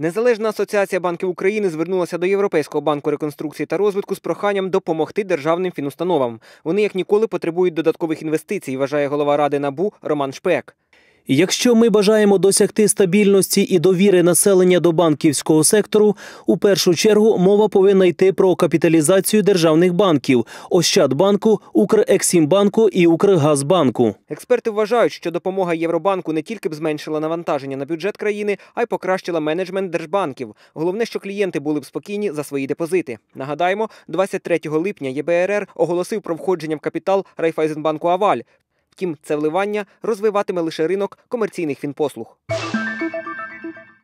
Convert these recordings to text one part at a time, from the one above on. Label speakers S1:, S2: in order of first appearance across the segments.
S1: Незалежна асоціація банків України звернулася до Європейського банку реконструкції та розвитку з проханням допомогти державним фінустановам. Вони як ніколи потребують додаткових інвестицій, вважає голова ради НАБУ Роман Шпек.
S2: Якщо ми бажаємо досягти стабільності і довіри населення до банківського сектору, у першу чергу мова повинна йти про капіталізацію державних банків Ощадбанку, Укрексімбанку і Укргазбанку.
S1: Експерти вважають, що допомога Євробанку не тільки б зменшила навантаження на бюджет країни, а й покращила менеджмент держбанків. Головне, що клієнти були б спокійні за свої депозити. Нагадаємо, 23 липня ЄБРР оголосив про входження в капітал Райфайзенбанку Аваль. Втім, це вливання розвиватиме лише ринок комерційних фінпослуг.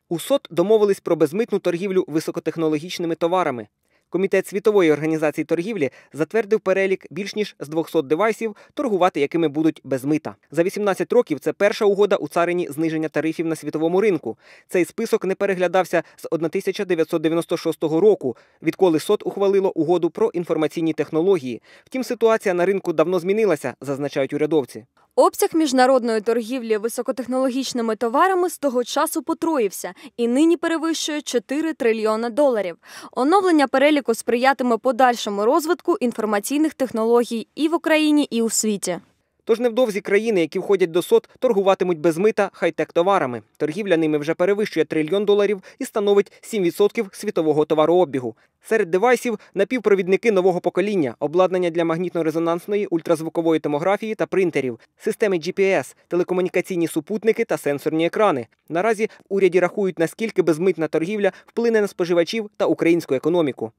S1: У СОТ домовились про безмитну торгівлю високотехнологічними товарами. Комітет світової організації торгівлі затвердив перелік більш ніж з 200 девайсів, торгувати якими будуть без мита. За 18 років це перша угода у царині зниження тарифів на світовому ринку. Цей список не переглядався з 1996 року, відколи СОТ ухвалило угоду про інформаційні технології. Втім, ситуація на ринку давно змінилася, зазначають урядовці.
S3: Обсяг міжнародної торгівлі високотехнологічними товарами з того часу потроївся і нині перевищує 4 трильйона доларів. Оновлення переліку сприятиме подальшому розвитку інформаційних технологій і в Україні, і у світі.
S1: Тож невдовзі країни, які входять до СОТ, торгуватимуть без мита хай-тек товарами. Торгівля ними вже перевищує трильйон доларів і становить 7% світового товарообігу. Серед девайсів напівпровідники нового покоління, обладнання для магнітно-резонансної, ультразвукової томографії та принтерів, системи GPS, телекомунікаційні супутники та сенсорні екрани. Наразі в уряді рахують, наскільки безмитна торгівля вплине на споживачів та українську економіку.